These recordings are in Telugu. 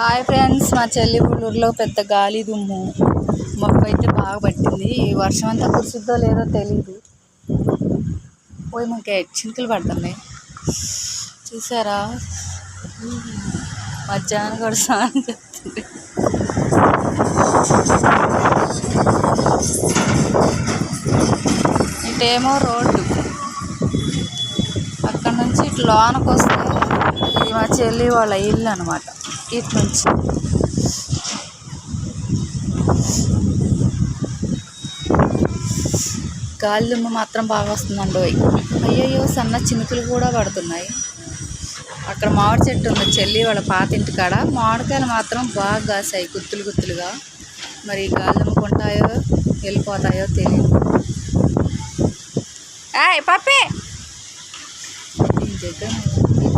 హాయ్ ఫ్రెండ్స్ మా చెల్లి ఊళ్ళూరులో పెద్ద గాలి దుమ్ము. మొక్క అయితే బాగా పట్టింది. ఈ వర్షం అంతా కురుసుద్దో లేదో తెలీదు. పోయి మాకు చింతలు పడుతున్నాయి. చూసారా? మధ్యాహ్నం కూడా స్నానం చేస్తుంది. ఇటేమో రోడ్డు. అక్కడ నుంచి ఇటు లోనకు వస్తే మా చెల్లి వాళ్ళ ఇల్లు అనమాట ఇటు నుంచి మాత్రం బాగా వస్తుందండి అయ్యయ్యో సన్న చినుకులు కూడా పడుతున్నాయి. అక్కడ మామిడి చెట్టు ఉంది చెల్లి వాళ్ళ పాత ఇంటి కాడ. మామిడికాయలు మాత్రం బాగా కాసాయి గుత్తులు గుత్తులుగా. మరి ఈ కొంటాయో వెళ్ళిపోతాయో తెలియదు ఏయ్ పప్పి!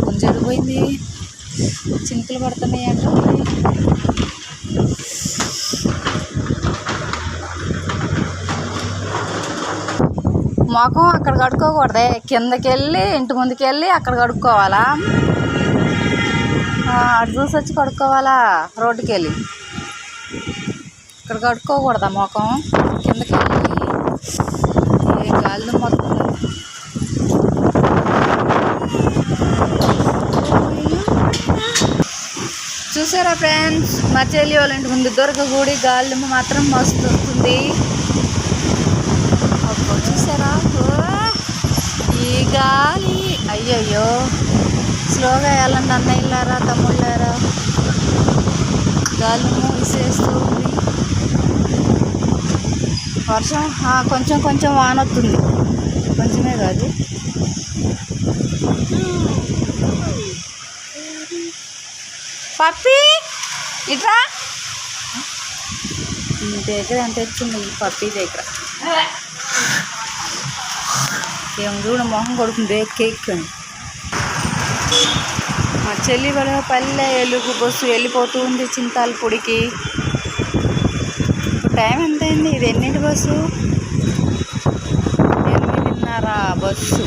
కొంచెం పోయింది. చినుకులు పడుతున్నాయి అంటే. మొఖం అక్కడ కడుక్కోకూడదే. కిందకి వెళ్ళి ఇంటి ముందుకు వెళ్ళి అక్కడ కడుక్కోవాలా? అటు చూసి వచ్చి కడుక్కోవాలా? రోడ్డుకి వెళ్ళి ఇక్కడ కడుక్కోకూడదా మొఖం? కిందకి వెళ్ళి గాలి మొత్తం చూసారా ఫ్రెండ్స్? మా చెల్లి వాళ్ళ ఇంటి ముందు దొరకగూడి గాలి మాత్రం మస్తు వస్తుంది. అబ్బో చూసారా? ఈ గాలి. అయ్యయ్యో. స్లోగా వెళ్ళండి అన్నయ్యలారా తమ్ముళ్ళారా? గాలి విసేస్తూ ఉంది. వర్షం కొంచెం కొంచెం వాన వస్తుంది కొంచెమే కాదు. పప్పి? ఇట్రా. ఈ దగ్గర ఎంత వచ్చింది? పప్పి దగ్గర. ఏం చూడ మొహం కొడుకుంది కేక్ మా చెల్లి వాళ్ళ పల్లె ఎలుగు బస్సు వెళ్ళిపోతూ ఉంది చింతాల పొడికి. టైం ఎంత ఇది ఎన్నింటి బస్సు? ఎనిమిదిన్నర బస్సు.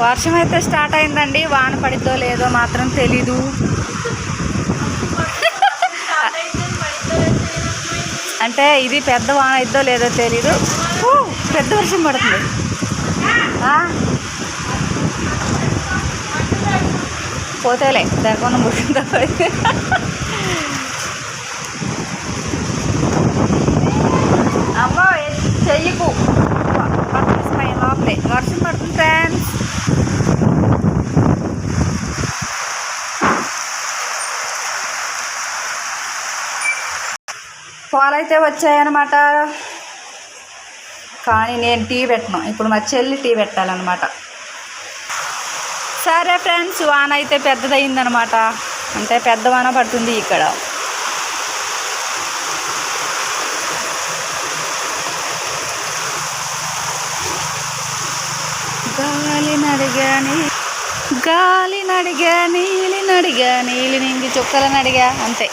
వర్షం అయితే స్టార్ట్ అయిందండి. వాన పడిద్దో లేదో మాత్రం తెలీదు. అంటే ఇది పెద్ద వాన అయిద్దో లేదో తెలీదు. పెద్ద వర్షం పడుతుంది. పోతేలే దగ్గర ముట్టిందా అమ్మో ఏ- చెయ్యకు పట్టుకుపోయి లోపలే వర్షం పడుతుంది ఫ్రెండ్స్ పాలైతే వచ్చాయన్నమాట. కానీ నేను టీ పెట్టను. ఇప్పుడు మా చెల్లి టీ పెట్టాలన్నమాట. సరే ఫ్రెండ్స్ వాన అయితే పెద్దదయిందనమాట అంటే పెద్ద వాన పడుతుంది ఇక్కడ. గాలి నడిగాని గాలి నడిగా నీలి నడిగా నీలి నింగి చుక్కలను అడిగా. అంతే.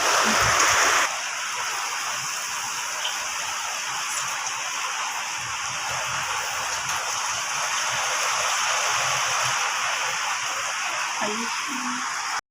Música